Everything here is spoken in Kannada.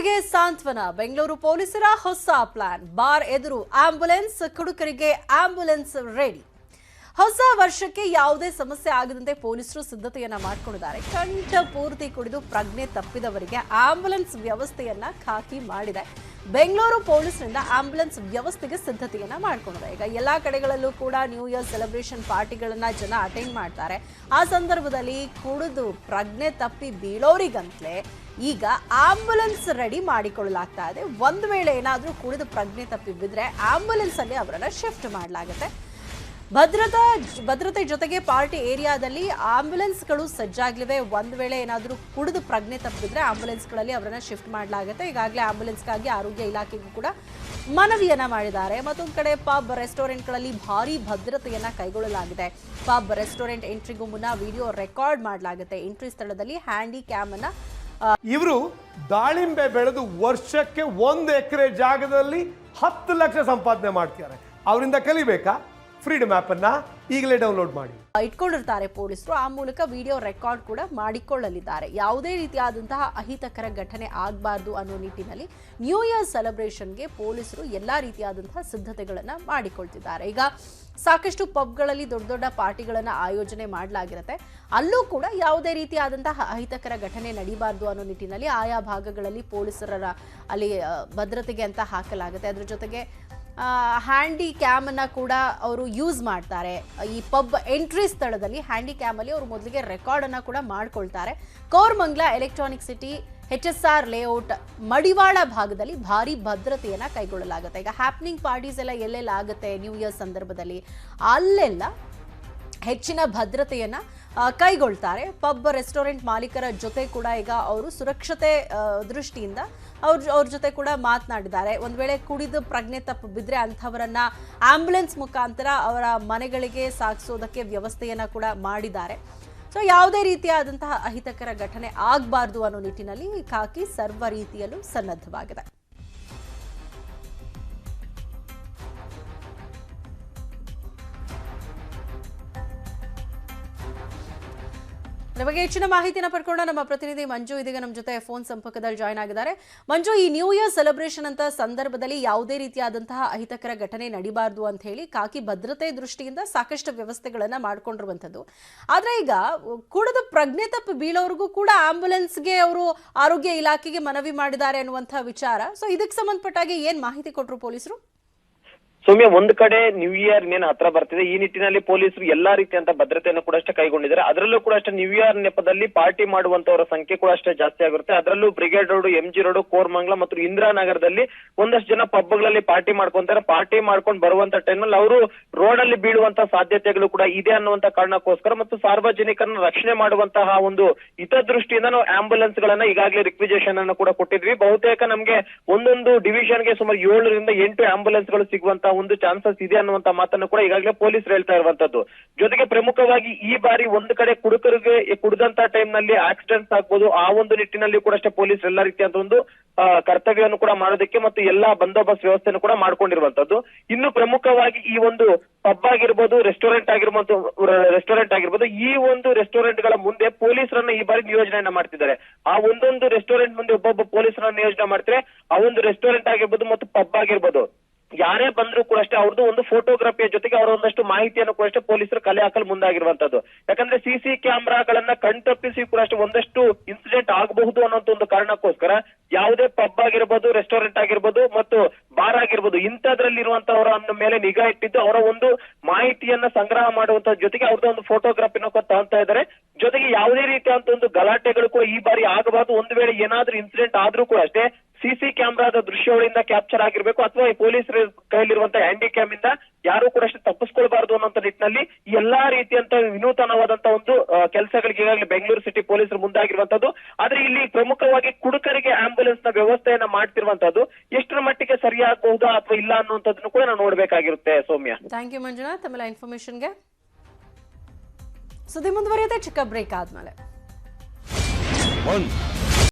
ಕುಡುಕರಿಗೆ ಸಾಂತ್ವನ. ಬೆಂಗಳೂರು ಪೊಲೀಸರ ಹೊಸ ಪ್ಲಾನ್. ಬಾರ್ ಎದುರು ಆಂಬ್ಯುಲೆನ್ಸ್ ಕುಡುಕರಿಗೆ ಆಂಬ್ಯುಲೆನ್ಸ್ ರೆಡಿ. ಹೊಸ ವರ್ಷಕ್ಕೆ ಯಾವುದೇ ಸಮಸ್ಯೆ ಆಗದಂತೆ ಪೊಲೀಸರು ಸಿದ್ಧತೆಯನ್ನ ಮಾಡಿಕೊಂಡಿದ್ದಾರೆ. ಕಂಠ ಪೂರ್ತಿ ಕುಡಿದು ಪ್ರಜ್ಞೆ ತಪ್ಪಿದವರಿಗೆ ಆಂಬ್ಯುಲೆನ್ಸ್ ವ್ಯವಸ್ಥೆಯನ್ನ ಖಾಕಿ ಮಾಡಿದೆ. ಬೆಂಗಳೂರು ಪೊಲೀಸ್ನಿಂದ ಆಂಬ್ಯುಲೆನ್ಸ್ ವ್ಯವಸ್ಥೆಗೆ ಸಿದ್ಧತೆಯನ್ನ ಮಾಡ್ಕೊಂಡಿದೆ. ಈಗ ಎಲ್ಲಾ ಕಡೆಗಳಲ್ಲೂ ಕೂಡ ನ್ಯೂ ಇಯರ್ ಸೆಲೆಬ್ರೇಷನ್ ಪಾರ್ಟಿಗಳನ್ನು ಜನ ಅಟೆಂಡ್ ಮಾಡ್ತಾರೆ. ಆ ಸಂದರ್ಭದಲ್ಲಿ ಕುಡಿದು ಪ್ರಜ್ಞೆ ತಪ್ಪಿ ಬೀಳೋರಿಗಂತಲೇ ಈಗ ಆಂಬ್ಯುಲೆನ್ಸ್ ರೆಡಿ ಮಾಡಿಕೊಳ್ಳಲಾಗ್ತಾ ಇದೆ. ಒಂದು ವೇಳೆ ಏನಾದರೂ ಕುಡಿದು ಪ್ರಜ್ಞೆ ತಪ್ಪಿ ಬಿದ್ರೆ ಆಂಬ್ಯುಲೆನ್ಸ್ ಅಲ್ಲಿ ಅವರನ್ನ ಶಿಫ್ಟ್ ಮಾಡಲಾಗುತ್ತೆ. ಭದ್ರತಾ ಭದ್ರತೆ ಜೊತೆಗೆ ಪಾರ್ಟಿ ಏರಿಯಾದಲ್ಲಿ ಆಂಬ್ಯುಲೆನ್ಸ್ಗಳು ಸಜ್ಜಾಗ್ಲಿವೆ. ಒಂದು ವೇಳೆ ಏನಾದರೂ ಕುಡಿದು ಪ್ರಜ್ಞೆ ತಪ್ಪಿದ್ರೆ ಆಂಬ್ಯುಲೆನ್ಸ್ಗಳಲ್ಲಿ ಅವರನ್ನ ಶಿಫ್ಟ್ ಮಾಡಲಾಗುತ್ತೆ. ಈಗಾಗಲೇ ಆಂಬ್ಯುಲೆನ್ಸ್ಗಾಗಿ ಆರೋಗ್ಯ ಇಲಾಖೆಗೂ ಕೂಡ ಮನವಿಯನ್ನ ಮಾಡಿದ್ದಾರೆ. ಮತ್ತೊಂದು ಕಡೆ ಪಬ್ ರೆಸ್ಟೋರೆಂಟ್ಗಳಲ್ಲಿ ಭಾರಿ ಭದ್ರತೆಯನ್ನ ಕೈಗೊಳ್ಳಲಾಗಿದೆ. ಪಬ್ ರೆಸ್ಟೋರೆಂಟ್ ಎಂಟ್ರಿಗೂ ಮುನ್ನ ವಿಡಿಯೋ ರೆಕಾರ್ಡ್ ಮಾಡಲಾಗುತ್ತೆ. ಎಂಟ್ರಿ ಸ್ಥಳದಲ್ಲಿ ಹ್ಯಾಂಡಿ ಕ್ಯಾಮ್ ಅನ್ನ ಇವರು ದಾಳಿಂಬೆ ಬೆಳೆದು ವರ್ಷಕ್ಕೆ ಒಂದು ಎಕರೆ ಜಾಗದಲ್ಲಿ ಹತ್ತು ಲಕ್ಷ ಸಂಪಾದನೆ ಮಾಡ್ತಿದ್ದಾರೆ. ಅವರಿಂದ ಕಲಿಬೇಕಾ? ಫ್ರೀಡಮ್ ಅನ್ನ ಈಗಲೇ ಡೌನ್ಲೋಡ್ ಮಾಡಿ. ಇಟ್ಕೊಂಡಿರ್ತಾರೆ ಪೊಲೀಸರು. ಆ ಮೂಲಕ ವಿಡಿಯೋ ರೆಕಾರ್ಡ್ ಕೂಡ ಮಾಡಿಕೊಳ್ಳಲಿದ್ದಾರೆ. ಯಾವುದೇ ರೀತಿಯಾದಂತಹ ಅಹಿತಕರ ಘಟನೆ ಆಗಬಾರ್ದು ಅನ್ನೋ ನಿಟ್ಟಿನಲ್ಲಿ ನ್ಯೂ ಇಯರ್ ಸೆಲೆಬ್ರೇಷನ್ಗೆ ಪೊಲೀಸರು ಎಲ್ಲ ರೀತಿಯಾದಂತಹ ಸಿದ್ಧತೆಗಳನ್ನ ಮಾಡಿಕೊಳ್ತಿದ್ದಾರೆ. ಈಗ ಸಾಕಷ್ಟು ಪಬ್ಗಳಲ್ಲಿ ದೊಡ್ಡ ದೊಡ್ಡ ಪಾರ್ಟಿಗಳನ್ನ ಆಯೋಜನೆ ಮಾಡಲಾಗಿರುತ್ತೆ. ಅಲ್ಲೂ ಕೂಡ ಯಾವುದೇ ರೀತಿಯಾದಂತಹ ಅಹಿತಕರ ಘಟನೆ ನಡೀಬಾರ್ದು ಅನ್ನೋ ನಿಟ್ಟಿನಲ್ಲಿ ಆಯಾ ಭಾಗಗಳಲ್ಲಿ ಪೊಲೀಸರ ಅಲ್ಲಿ ಭದ್ರತೆಗೆ ಅಂತ ಹಾಕಲಾಗುತ್ತೆ. ಅದ್ರ ಜೊತೆಗೆ ಹ್ಯಾಂಡಿ ಕ್ಯಾಮ್ ಅನ್ನ ಕೂಡ ಅವರು ಯೂಸ್ ಮಾಡ್ತಾರೆ. ಈ ಪಬ್ ಎಂಟ್ರಿ ಸ್ಥಳದಲ್ಲಿ ಹ್ಯಾಂಡಿ ಕ್ಯಾಮ್ ಅಲ್ಲಿ ಅವರು ಮೊದಲಿಗೆ ರೆಕಾರ್ಡ್ ಅನ್ನ ಕೂಡ ಮಾಡ್ಕೊಳ್ತಾರೆ. Koramangala electronic city H S R layout Madiwala ಭಾಗದಲ್ಲಿ ಭಾರಿ ಭದ್ರತೆಯನ್ನ ಕೈಗೊಳ್ಳಲಾಗುತ್ತೆ. ಈಗ ಹ್ಯಾಪ್ನಿಂಗ್ ಪಾರ್ಟೀಸ್ ಎಲ್ಲ ಎಲ್ಲೆಲ್ಲ ಆಗುತ್ತೆ ನ್ಯೂ ಇಯರ್ ಸಂದರ್ಭದಲ್ಲಿ. ಅಲ್ಲೆಲ್ಲ ಹೆಚ್ಚಿನ ಭದ್ರತೆಯನ್ನ ಕೈಗೊಳ್ತಾರೆ. ಪಬ್ ರೆಸ್ಟೋರೆಂಟ್ ಮಾಲೀಕರ ಜೊತೆ ಕೂಡ ಈಗ ಅವರು ಸುರಕ್ಷತೆ ದೃಷ್ಟಿಯಿಂದ ಅವ್ರ ಅವ್ರ ಜೊತೆ ಕೂಡ ಮಾತನಾಡಿದ್ದಾರೆ. ಒಂದು ವೇಳೆ ಕುಡಿದು ಪ್ರಜ್ಞೆ ತಪ್ಪು ಬಿದ್ದರೆ ಅಂಥವರನ್ನ ಆಂಬ್ಯುಲೆನ್ಸ್ ಮುಖಾಂತರ ಅವರ ಮನೆಗಳಿಗೆ ಸಾಗಿಸೋದಕ್ಕೆ ವ್ಯವಸ್ಥೆಯನ್ನು ಕೂಡ ಮಾಡಿದ್ದಾರೆ. ಸೊ ಯಾವುದೇ ರೀತಿಯಾದಂತಹ ಅಹಿತಕರ ಘಟನೆ ಆಗಬಾರ್ದು ಅನ್ನೋ ನಿಟ್ಟಿನಲ್ಲಿ ಖಾಕಿ ಸರ್ವ ರೀತಿಯಲ್ಲೂ ಸನ್ನದ್ಧವಾಗಿದೆ. ಬಗ್ಗೆ ಹೆಚ್ಚಿನ ಮಾಹಿತಿನ ಪಡ್ಕೊಂಡ ನಮ್ಮ ಪ್ರತಿನಿಧಿ ಮಂಜು ಇದೀಗ ನಮ್ಮ ಜೊತೆ ಫೋನ್ ಸಂಪರ್ಕದಲ್ಲಿ ಜಾಯ್ನ್ ಆಗಿದ್ದಾರೆ. ಮಂಜು, ಈ ನ್ಯೂ ಇಯರ್ ಸೆಲೆಬ್ರೇಷನ್ ಅಂತ ಸಂದರ್ಭದಲ್ಲಿ ಯಾವುದೇ ರೀತಿಯಾದಂತಹ ಅಹಿತಕರ ಘಟನೆ ನಡಿಬಾರ್ದು ಅಂತ ಹೇಳಿ ಕಾಕಿ ಭದ್ರತೆ ದೃಷ್ಟಿಯಿಂದ ಸಾಕಷ್ಟು ವ್ಯವಸ್ಥೆಗಳನ್ನ ಮಾಡ್ಕೊಂಡಿರುವಂತದ್ದು ಆದ್ರೆ ಈಗ ಕುಡಿದು ಪ್ರಜ್ಞೆ ತಪ್ಪು ಬೀಳೋರಿಗೂ ಕೂಡ ಆಂಬ್ಯುಲೆನ್ಸ್ಗೆ ಅವರು ಆರೋಗ್ಯ ಇಲಾಖೆಗೆ ಮನವಿ ಮಾಡಿದ್ದಾರೆ ಅನ್ನುವಂತಹ ವಿಚಾರ. ಸೊ ಇದಕ್ಕೆ ಸಂಬಂಧಪಟ್ಟಾಗಿ ಏನ್ ಮಾಹಿತಿ ಕೊಟ್ಟರು ಪೊಲೀಸರು? ಸೌಮ್ಯ, ಒಂದ್ ಕಡೆ ನ್ಯೂ ಇಯರ್ ಏನ್ ಹತ್ರ ಬರ್ತಿದೆ, ಈ ನಿಟ್ಟಿನಲ್ಲಿ ಪೊಲೀಸರು ಎಲ್ಲಾ ರೀತಿಯಂತ ಭದ್ರತೆಯನ್ನು ಕೂಡ ಅಷ್ಟೇ ಕೈಗೊಂಡಿದ್ದಾರೆ. ಅದರಲ್ಲೂ ಕೂಡ ಅಷ್ಟೇ ನ್ಯೂ ಇಯರ್ ನೆಪದಲ್ಲಿ ಪಾರ್ಟಿ ಮಾಡುವಂತವರ ಸಂಖ್ಯೆ ಕೂಡ ಅಷ್ಟೇ ಜಾಸ್ತಿ ಆಗಿರುತ್ತೆ ಅದರಲ್ಲೂ brigade road M G road, Koramangala ಮತ್ತು ಇಂದಿರಾನಗರದಲ್ಲಿ ಒಂದಷ್ಟು ಜನ ಪಬ್ಗಳಲ್ಲಿ ಪಾರ್ಟಿ ಮಾಡ್ಕೊಂತಾರೆ. ಪಾರ್ಟಿ ಮಾಡ್ಕೊಂಡು ಬರುವಂತ ಟೈಮಲ್ಲಿ ಅವರು ರೋಡ್ ಅಲ್ಲಿ ಬೀಳುವಂತ ಸಾಧ್ಯತೆಗಳು ಕೂಡ ಇದೆ ಅನ್ನುವಂತ ಕಾರಣಕ್ಕೋಸ್ಕರ ಮತ್ತು ಸಾರ್ವಜನಿಕರನ್ನ ರಕ್ಷಣೆ ಮಾಡುವಂತಹ ಒಂದು ಹಿತದೃಷ್ಟಿಯಿಂದ ನಾವು ಆಂಬುಲೆನ್ಸ್ ಗಳನ್ನ ಈಗಾಗಲೇ ರಿಕ್ವಿಜೇಷನ್ ಅನ್ನು ಕೂಡ ಕೊಟ್ಟಿದ್ವಿ. ಬಹುತೇಕ ನಮ್ಗೆ ಒಂದೊಂದು ಡಿವಿಷನ್ಗೆ ಸುಮಾರು ಏಳರಿಂದ ಎಂಟು ಆಂಬುಲೆನ್ಸ್ಗಳು ಸಿಗುವಂತ ಒಂದು ಚಾನ್ಸಸ್ ಇದೆ ಅನ್ನುವಂತ ಮಾತನ್ನು ಕೂಡ ಈಗಾಗಲೇ ಪೊಲೀಸರು ಹೇಳ್ತಾ ಇರುವಂತದ್ದು. ಜೊತೆಗೆ ಪ್ರಮುಖವಾಗಿ ಈ ಬಾರಿ ಒಂದು ಕಡೆ ಕುಡುಕರಿಗೆ ಕುಡಿದಂತ ಟೈಮ್ನಲ್ಲಿ ಆಕ್ಸಿಡೆಂಟ್ಸ್ ಆಗ್ಬೋದು. ಆ ಒಂದು ನಿಟ್ಟಿನಲ್ಲಿ ಕೂಡ ಅಷ್ಟೇ ಪೊಲೀಸ್ ಎಲ್ಲಾ ರೀತಿಯಾದ ಒಂದು ಕರ್ತವ್ಯವನ್ನು ಕೂಡ ಮಾಡೋದಕ್ಕೆ ಮತ್ತು ಎಲ್ಲಾ ಬಂದೋಬಸ್ತ್ ವ್ಯವಸ್ಥೆಯನ್ನು ಕೂಡ ಮಾಡ್ಕೊಂಡಿರುವಂತದ್ದು. ಇನ್ನು ಪ್ರಮುಖವಾಗಿ ಈ ಒಂದು ಪಬ್ ಆಗಿರ್ಬೋದು ರೆಸ್ಟೋರೆಂಟ್ ಆಗಿರ್ಬೋದು ರೆಸ್ಟೋರೆಂಟ್ ಆಗಿರ್ಬೋದು, ಈ ಒಂದು ರೆಸ್ಟೋರೆಂಟ್ಗಳ ಮುಂದೆ ಪೊಲೀಸರನ್ನ ಈ ಬಾರಿ ನಿಯೋಜನೆಯನ್ನ ಮಾಡ್ತಿದ್ದಾರೆ. ಆ ಒಂದೊಂದು ರೆಸ್ಟೋರೆಂಟ್ ಮುಂದೆ ಒಬ್ಬೊಬ್ಬ ಪೊಲೀಸರನ್ನ ನಿಯೋಜನೆ ಮಾಡ್ತಾರೆ ಆ ಒಂದು ರೆಸ್ಟೋರೆಂಟ್ ಆಗಿರ್ಬೋದು ಮತ್ತು ಪಬ್ ಆಗಿರ್ಬೋದು. ಯಾರೇ ಬಂದ್ರು ಕೂಡ ಅಷ್ಟೇ ಅವ್ರದ್ದು ಒಂದು ಫೋಟೋಗ್ರಫಿಯ ಜೊತೆಗೆ ಅವರ ಒಂದಷ್ಟು ಮಾಹಿತಿಯನ್ನು ಕೂಡ ಅಷ್ಟೇ ಪೊಲೀಸರು ಕಲೆ ಹಾಕಲು ಮುಂದಾಗಿರುವಂತದ್ದು ಯಾಕಂದ್ರೆ ಸಿಸಿ ಕ್ಯಾಮೆರಾಗಳನ್ನ ಕಣ್ತಪ್ಪಿಸಿ ಕೂಡ ಅಷ್ಟೇ ಒಂದಷ್ಟು ಇನ್ಸಿಡೆಂಟ್ ಆಗಬಹುದು ಅನ್ನೋಂತ ಒಂದು ಕಾರಣಕ್ಕೋಸ್ಕರ ಯಾವುದೇ ಪಬ್ ಆಗಿರ್ಬೋದು ರೆಸ್ಟೋರೆಂಟ್ ಆಗಿರ್ಬೋದು ಮತ್ತು ಬಾರ್ ಆಗಿರ್ಬೋದು ಇಂಥದ್ರಲ್ಲಿ ಇರುವಂತವರ ಮೇಲೆ ನಿಗಾ ಇಟ್ಟಿದ್ದು ಅವರ ಒಂದು ಮಾಹಿತಿಯನ್ನ ಸಂಗ್ರಹ ಮಾಡುವಂತ ಜೊತೆಗೆ ಅವ್ರದ್ದು ಒಂದು ಫೋಟೋಗ್ರಫಿನ ತಗೊಂತಾ ಇದ್ದಾರೆ ಜೊತೆಗೆ ಯಾವುದೇ ರೀತಿಯ ಒಂದು ಗಲಾಟೆಗಳು ಕೂಡ ಈ ಬಾರಿ ಆಗಬಾರ್ದು. ಒಂದು ವೇಳೆ ಏನಾದ್ರೂ ಇನ್ಸಿಡೆಂಟ್ ಆದ್ರೂ ಕೂಡ ಅಷ್ಟೇ ಸಿಸಿ ಕ್ಯಾಮೆರಾದ ದೃಶ್ಯಗಳಿಂದ ಕ್ಯಾಪ್ಚರ್ ಆಗಿರ್ಬೇಕು ಅಥವಾ ಈ ಪೊಲೀಸರ ಕೈಲಿರುವಂತಹ ಹ್ಯಾಂಡಿ ಕ್ಯಾಮ್ ಇಂದ ಯಾರು ಕೂಡ ಅಷ್ಟು ತಪ್ಪಿಸ್ಕೊಳ್ಬಾರ್ದು ಅನ್ನೋ ನಿಟ್ಟಿನಲ್ಲಿ ಎಲ್ಲಾ ರೀತಿಯಂತ ವಿನೂತನವಾದಂತ ಒಂದು ಕೆಲಸಗಳಿಗೆ ಈಗಾಗಲೇ ಬೆಂಗಳೂರು ಸಿಟಿ ಪೊಲೀಸರು ಮುಂದಾಗಿರುವಂತದ್ದು. ಆದ್ರೆ ಇಲ್ಲಿ ಪ್ರಮುಖವಾಗಿ ಕುಡುಕರಿಗೆ ಆಂಬುಲೆನ್ಸ್ನ ವ್ಯವಸ್ಥೆಯನ್ನ ಮಾಡ್ತಿರುವಂತದ್ದು ಎಷ್ಟರ ಮಟ್ಟಿಗೆ ಸರಿಯಾಗಬಹುದಾ ಅಥವಾ ಇಲ್ಲ ಅನ್ನುವಂಥದ್ದನ್ನು ಕೂಡ ನಾವು ನೋಡ್ಬೇಕಾಗಿರುತ್ತೆ ಸೌಮ್ಯ. Thank you Manjunath. ತಮ್ಮೆಲ್ಲ ಇನ್ಫಾರ್ಮೇಶನ್ಗೆ ಸುದ್ದಿ ಮುಂದುವರಿಯುತ್ತೆ ಚಿಕ್ಕ ಬ್ರೇಕ್ ಆದ್ಮೇಲೆ.